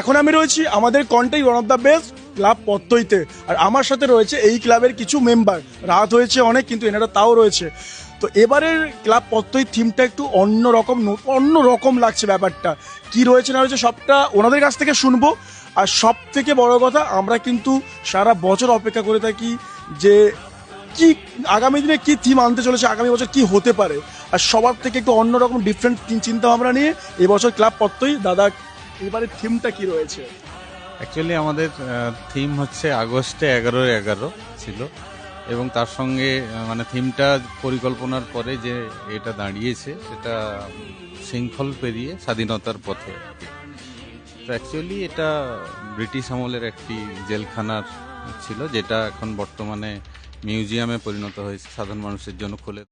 এখন আমি রয়েছি আমাদের Contai one of the best club পত্তইতে আর আমার সাথে রয়েছে এই ক্লাবের কিছু মেম্বার রাত হয়েছে অনেক, কিন্তু এনারা তাও রয়েছে। তো এবারের ক্লাব পত্তই থিমটা একটু অন্য রকম অন্য রকম লাগছে ব্যাপারটা। কি রয়েছে না রয়েছে সবটা ওনাদের কাছ থেকে শুনব। আর সব থেকে বড় কথা, আমরা কিন্তু সারা বছর অপেক্ষা করে থাকি যে কি আগামী দিনে কি থিম আনতে চলেছে, আগামী বছর কি হতে পারে। আর সবার থেকে একটু অন্যরকম ডিফারেন্ট চিন্তা ভাবনা নিয়ে এবছর ক্লাব পত্তই দাদা এবারের থিমটা কি রয়েছে? অ্যাকচুয়ালি আমাদের থিম হচ্ছে আগস্টে এগারো এগারো ছিল এবং তার সঙ্গে মানে থিমটা পরিকল্পনার পরে যে এটা দাঁড়িয়েছে, সেটা শৃঙ্খল পেরিয়ে স্বাধীনতার পথে তো অ্যাকচুয়ালি এটা ব্রিটিশ আমলের একটি জেলখানার ছিল, যেটা এখন বর্তমানে মিউজিয়ামে পরিণত হয়েছে, সাধারণ মানুষের জন্য খুলে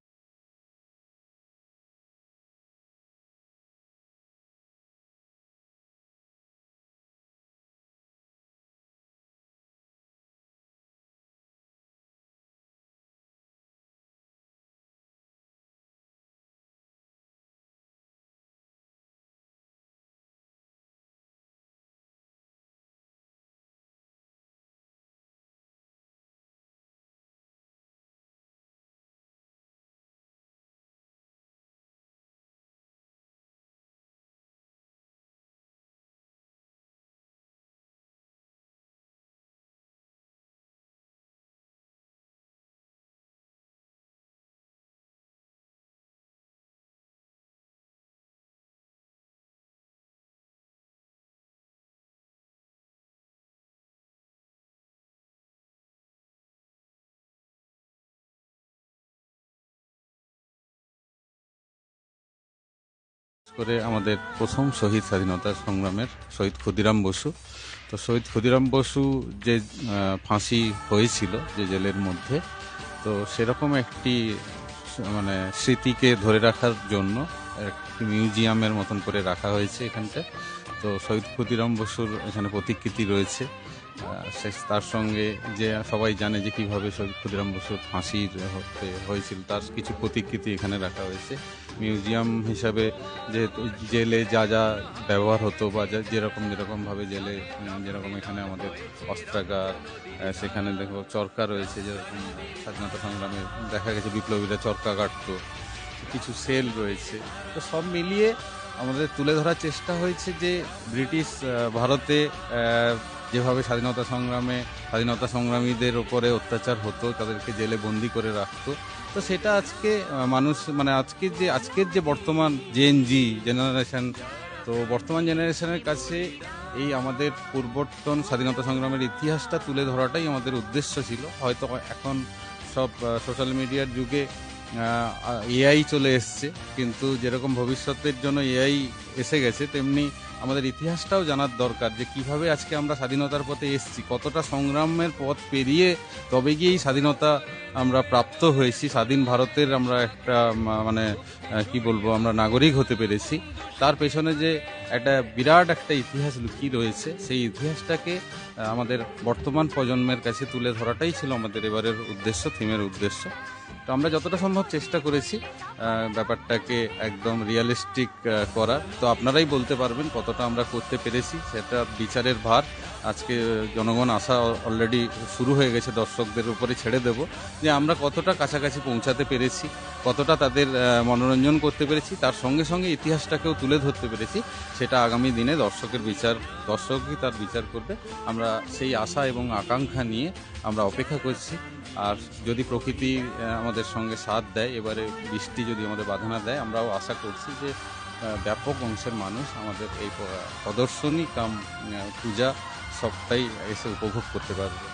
করে আমাদের প্রথম শহীদ স্বাধীনতা সংগ্রামের শহীদ ক্ষুদিরাম বসু। তো শহীদ ক্ষুদিরাম বসু যে ফাঁসি হয়েছিল যে জেলের মধ্যে, তো সেরকম একটি মানে স্মৃতিকে ধরে রাখার জন্য একটি মিউজিয়ামের মতন করে রাখা হয়েছে এখানটা তো শহীদ ক্ষুদিরাম বসুর এখানে প্রতিকৃতি রয়েছে। সে- তার সঙ্গে যে সবাই জানে যে কীভাবে ক্ষুদিরাম বসুর ফাঁসির হতে হয়েছিল, তার কিছু প্রতিকৃতি এখানে রাখা হয়েছে। মিউজিয়াম হিসাবে যেহেতু জেলে যা যা ব্যবহার হতো বা যা- যেরকম যেরকমভাবে জেলে যেরকম এখানে আমাদের অস্ত্রাগার সেখানে দেখো চরকা রয়েছে, যেরকম স্বাধীনতা সংগ্রামে দেখা গেছে বিপ্লবীরা চরকা কাটতো, কিছু সেল রয়েছে। তো সব মিলিয়ে আমাদের তুলে ধরার চেষ্টা হয়েছে যে ব্রিটিশ ভারতে যেভাবে স্বাধীনতা সংগ্রামে, স্বাধীনতা সংগ্রামীদের ওপরে অত্যাচার হতো, তাদেরকে জেলে বন্দি করে রাখতো। তো সেটা আজকে মানুষ মানে আজকের যে আজকের যে বর্তমান জেএনজি জেনারেশন তো বর্তমান জেনারেশনের কাছে এই আমাদের পূর্বতন স্বাধীনতা সংগ্রামের ইতিহাসটা তুলে ধরাটাই আমাদের উদ্দেশ্য ছিল। হয়তো এখন সব সোশ্যাল মিডিয়ার যুগে এআই চলে এসছে, কিন্তু যেরকম ভবিষ্যতের জন্য এআই এসে গেছে, তেমনি আমাদের ইতিহাসটাও জানার দরকার যে কীভাবে আজকে আমরা স্বাধীনতার পথে এসেছি, কতটা সংগ্রামের পথ পেরিয়ে তবে গিয়েই স্বাধীনতা আমরা প্রাপ্ত হয়েছি, স্বাধীন ভারতের আমরা একটা মানে কি বলব, আমরা নাগরিক হতে পেরেছি। তার পেছনে যে একটা বিরাট একটা ইতিহাস লুকিয়ে রয়েছে, সেই ইতিহাসটাকে আমাদের বর্তমান প্রজন্মের কাছে তুলে ধরাটাই ছিল আমাদের এবারের উদ্দেশ্য, থিমের উদ্দেশ্য। তো আমরা যতটা সম্ভব চেষ্টা করেছি ব্যাপারটাকে একদম রিয়েলিস্টিক করার। তো আপনারাই বলতে পারবেন কতটা আমরা করতে পেরেছি, সেটা বিচারের ভার। আজকে জনগণ আসা অলরেডি শুরু হয়ে গেছে, দর্শকদের উপরে ছেড়ে দেব যে আমরা কতটা কাছাকাছি পৌঁছাতে পেরেছি, কতটা তাদের মনোরঞ্জন করতে পেরেছি, তার সঙ্গে সঙ্গে ইতিহাসটাকেও তুলে ধরতে পেরেছি। সেটা আগামী দিনে দর্শকের বিচার, দর্শকই তার বিচার করবে। আমরা সেই আশা এবং আকাঙ্ক্ষা নিয়ে আমরা অপেক্ষা করছি। আর যদি প্রকৃতি আমাদের সঙ্গে সাথ দেয়, এবারে বৃষ্টি যদি আমাদের বাধা না দেয়, আমরাও আশা করছি যে ব্যাপক অংশের মানুষ আমাদের এই প্রদর্শনী কাম পূজা সবটাই এসে উপভোগ করতে পারবে।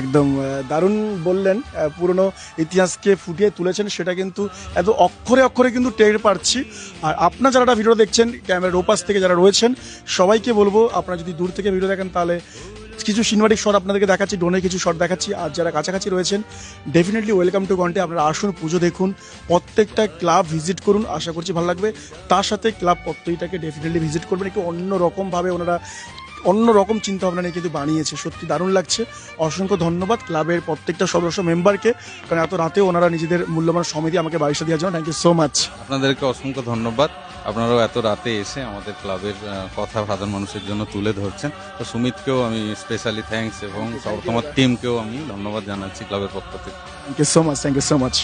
একদম দারুণ বললেন পুরনো ইতিহাসকে ফুটিয়ে তুলেছেন, সেটা কিন্তু এত অক্ষরে অক্ষরে কিন্তু টের পাচ্ছি। আর আপনার যারা ভিডিও দেখছেন, ক্যামেরার ওপাশ থেকে যারা রয়েছেন, সবাইকে বলব, আপনারা যদি দূর থেকে ভিডিও দেখেন, তাহলে কিছু সিনেমাটিক শট আপনাদেরকে দেখাচ্ছি ড্রোনের কিছু শট দেখাচ্ছি, আর যারা কাছাকাছি রয়েছেন ডেফিনেটলি ওয়েলকাম টু কন্টে আপনারা আসুন, পুজো দেখুন, প্রত্যেকটা ক্লাব ভিজিট করুন, আশা করছি ভালো লাগবে। তার সাথে ক্লাব প্রত্যেকটাকে ডেফিনেটলি ভিজিট করবেন, একটু অন্য রকমভাবে ওনারা অন্য রকম চিন্তা ভাবনা নিয়ে কিন্তু বানিয়েছে। সত্যি দারুণ লাগছে। অসংখ্য ধন্যবাদ ক্লাবের প্রত্যেকটা সদস্য মেম্বারকে। কারণ এত রাতে ওনারা নিজেদের মূল্যবান সমিতি আমাকে বাড়িটা দেওয়ার জন্য থ্যাংক ইউ সো মাচ আপনাদেরকে অসংখ্য ধন্যবাদ। আপনারাও এত রাতে এসে আমাদের ক্লাবের কথা সাধারণ মানুষের জন্য তুলে ধরছেন। তো সুমিতকেও আমি স্পেশালি থ্যাঙ্কস এবং তোমার টিমকেও আমি ধন্যবাদ জানাচ্ছি ক্লাবের পক্ষ থেকে। Thank you so much thank you so much